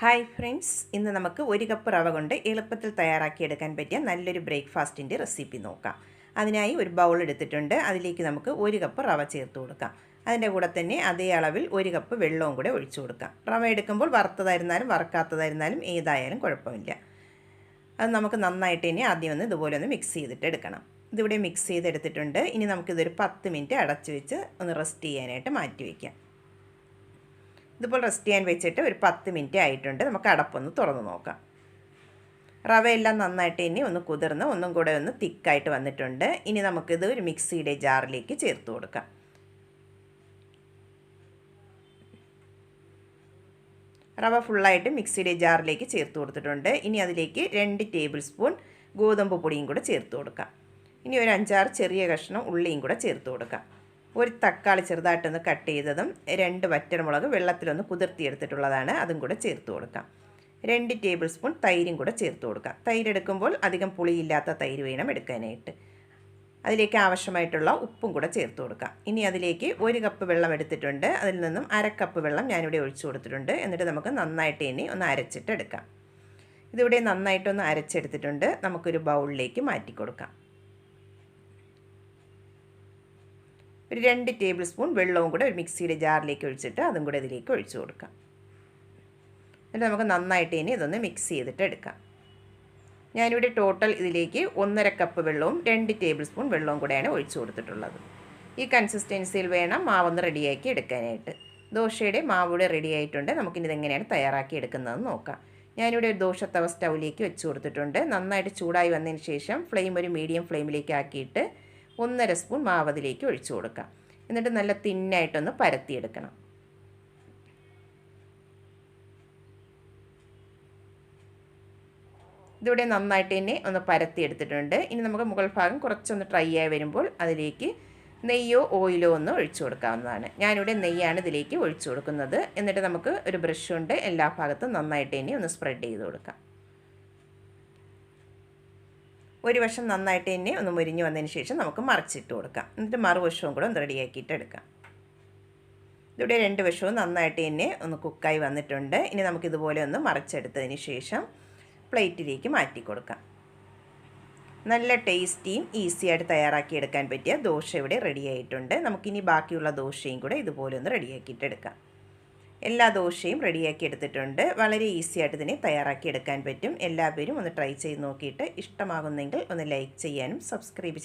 Hi friends ഇന്ന് നമുക്ക് ഒരു കപ്പ് റവ കൊണ്ട് എളുപ്പത്തിൽ തയ്യാറാക്കിയെടുക്കാൻ പറ്റിയ നല്ലൊരു ബ്രേക്ക്ഫാസ്റ്റിന്റെ റെസിപ്പി നോക്കാം. അതിനായി ഒരു ബൗൾ എടുത്തിട്ടുണ്ട്. അതിലേക്ക് നമുക്ക് ഒരു കപ്പ് റവ ചേർത്ത് കൊടുക്കാം. അതിന്റെ കൂടെ തന്നെ അതേ അളവിൽ ഒരു കപ്പ് വെള്ളവും കൂടെ ഒഴിച്ചു കൊടുക്കാം. റവ എടുക്കുമ്പോൾ വറുത്തതായിരുന്നാലും വറുക്കാത്തതായിരുന്നാലും ഏതായാലും കുഴപ്പമില്ല. അത് നമുക്ക് നന്നായിട്ട് തന്നെ ആദ്യം ഒന്ന് ഇതുപോലെ ഒന്ന് മിക്സ് ചെയ്തിട്ട് എടുക്കണം. ഇതിവിടെ മിക്സ് ചെയ്തെടുത്തിട്ടുണ്ട്. ഇനി നമുക്കിതൊരു പത്ത് മിനിറ്റ് അടച്ചു വെച്ച് ഒന്ന് റെസ്റ്റ് ചെയ്യാനായിട്ട് മാറ്റി വയ്ക്കാം ഇതിപ്പോൾ റെസ്റ്റ് ചെയ്യാൻ വെച്ചിട്ട് ഒരു പത്ത് മിനിറ്റ് ആയിട്ടുണ്ട്. നമുക്ക് അടപ്പൊന്ന് തുറന്ന് നോക്കാം. റവയെല്ലാം നന്നായിട്ട് ഇനി ഒന്ന് കുതിർന്ന് ഒന്നും കൂടെ ഒന്ന് തിക്കായിട്ട് വന്നിട്ടുണ്ട്. ഇനി നമുക്കിത് ഒരു മിക്സിയുടെ ജാറിലേക്ക് ചേർത്ത് കൊടുക്കാം. റവ ഫുള്ളായിട്ട് മിക്സിയുടെ ജാറിലേക്ക് ചേർത്ത് കൊടുത്തിട്ടുണ്ട്. ഇനി അതിലേക്ക് രണ്ട് ടേബിൾ സ്പൂൺ ഗോതമ്പ് പൊടിയും കൂടെ ചേർത്ത് കൊടുക്കാം. ഇനി ഒരു അഞ്ചാറ് ചെറിയ കഷ്ണം ഉള്ളിയും കൂടെ ചേർത്ത് കൊടുക്കാം. ഒരു തക്കാളി ചെറുതായിട്ടൊന്ന് കട്ട് ചെയ്തതും രണ്ട് വറ്റൽമുളക് വെള്ളത്തിലൊന്ന് കുതിർത്തിയെടുത്തിട്ടുള്ളതാണ്. അതും കൂടെ ചേർത്ത് കൊടുക്കാം. രണ്ട് ടേബിൾ സ്പൂൺ തൈരും കൂടെ ചേർത്ത് കൊടുക്കാം. തൈര് എടുക്കുമ്പോൾ അധികം പുളിയില്ലാത്ത തൈര് വേണം എടുക്കാനായിട്ട്. അതിലേക്ക് ആവശ്യമായിട്ടുള്ള ഉപ്പും കൂടെ ചേർത്ത് കൊടുക്കാം. ഇനി അതിലേക്ക് ഒരു കപ്പ് വെള്ളം എടുത്തിട്ടുണ്ട്. അതിൽ നിന്നും അര കപ്പ് വെള്ളം ഞാനിവിടെ ഒഴിച്ചു കൊടുത്തിട്ടുണ്ട്. എന്നിട്ട് നമുക്ക് നന്നായിട്ട് ഇനി ഒന്ന് അരച്ചിട്ട് എടുക്കാം ഇതിവിടെ നന്നായിട്ടൊന്ന് അരച്ചെടുത്തിട്ടുണ്ട്. നമുക്കൊരു ബൗളിലേക്ക് മാറ്റി കൊടുക്കാം ഒരു രണ്ട് ടേബിൾ സ്പൂൺ വെള്ളവും കൂടെ ഒരു മിക്സിയുടെ ജാറിലേക്ക് ഒഴിച്ചിട്ട് അതും കൂടെ ഇതിലേക്ക് ഒഴിച്ചു കൊടുക്കാം. എന്നിട്ട് നമുക്ക് നന്നായിട്ട് ഇനി ഇതൊന്ന് മിക്സ് ചെയ്തിട്ട് എടുക്കാം. ഞാനിവിടെ ടോട്ടൽ ഇതിലേക്ക് ഒന്നര കപ്പ് വെള്ളവും രണ്ട് ടേബിൾ സ്പൂൺ വെള്ളവും കൂടെയാണ് ഒഴിച്ചു കൊടുത്തിട്ടുള്ളത്. ഈ കൺസിസ്റ്റൻസിയിൽ വേണം മാവൊന്ന് റെഡിയാക്കി എടുക്കാനായിട്ട്. ദോശയുടെ മാവൂടെ റെഡി ആയിട്ടുണ്ട് നമുക്കിനി ഇതെങ്ങനെയാണ് തയ്യാറാക്കി എടുക്കുന്നതെന്ന് നോക്കാം. ഞാനിവിടെ ഒരു ദോശത്തവ സ്റ്റൗവിലേക്ക് വെച്ച് കൊടുത്തിട്ടുണ്ട്. നന്നായിട്ട് ചൂടായി വന്നതിന് ശേഷം ഫ്ലെയിം ഒരു മീഡിയം ഫ്ലെയിമിലേക്ക് ആക്കിയിട്ട് ഒന്നര സ്പൂൺ മാവ് അതിലേക്ക് ഒഴിച്ചു കൊടുക്കാം. എന്നിട്ട് നല്ല തിന്നായിട്ടൊന്ന് പരത്തിയെടുക്കണം. ഇതിവിടെ നന്നായിട്ട് തന്നെ ഒന്ന് പരത്തി എടുത്തിട്ടുണ്ട് ഇനി നമുക്ക് മുകൾ ഭാഗം കുറച്ചൊന്ന് ട്രൈ ആയി വരുമ്പോൾ അതിലേക്ക് നെയ്യോ ഓയിലോ ഒന്ന് ഒഴിച്ചു കൊടുക്കാവുന്നതാണ്. ഞാനിവിടെ നെയ്യാണ് ഇതിലേക്ക് ഒഴിച്ചു കൊടുക്കുന്നത്. എന്നിട്ട് നമുക്ക് ഒരു ബ്രഷ് കൊണ്ട് എല്ലാ ഭാഗത്തും നന്നായിട്ട് തന്നെ ഒന്ന് സ്പ്രെഡ് ചെയ്ത് കൊടുക്കാം. ഒരു വശം നന്നായിട്ട് തന്നെ ഒന്ന് മുരിഞ്ഞ് വന്നതിന് ശേഷം നമുക്ക് മറിച്ചിട്ട് കൊടുക്കാം. എന്നിട്ട് മറുവശവും കൂടെ ഒന്ന് റെഡിയാക്കിയിട്ട് എടുക്കാം. ഇവിടെ രണ്ട് വശവും നന്നായിട്ട് തന്നെ ഒന്ന് കുക്കായി വന്നിട്ടുണ്ട്. ഇനി നമുക്കിതുപോലെ ഒന്ന് മറിച്ചെടുത്തതിന് ശേഷം പ്ലേറ്റിലേക്ക് മാറ്റി കൊടുക്കാം. നല്ല ടേസ്റ്റിയും ഈസിയായിട്ട് തയ്യാറാക്കിയെടുക്കാൻ പറ്റിയ ദോശ ഇവിടെ റെഡിയായിട്ടുണ്ട് നമുക്കിനി ബാക്കിയുള്ള ദോശയും കൂടെ ഇതുപോലെ ഒന്ന് റെഡിയാക്കിയിട്ട് എടുക്കാം. എല്ലാ ദോശയും റെഡിയാക്കി എടുത്തിട്ടുണ്ട്. വളരെ ഈസി ആയിട്ട് ഇതിനെ തയ്യാറാക്കി എടുക്കാൻ പറ്റും. എല്ലാവരും ഒന്ന് ട്രൈ ചെയ്ത് നോക്കിയിട്ട് ഇഷ്ടമാകുന്നെങ്കിൽ ഒന്ന് ലൈക്ക് ചെയ്യാനും സബ്സ്ക്രൈബ്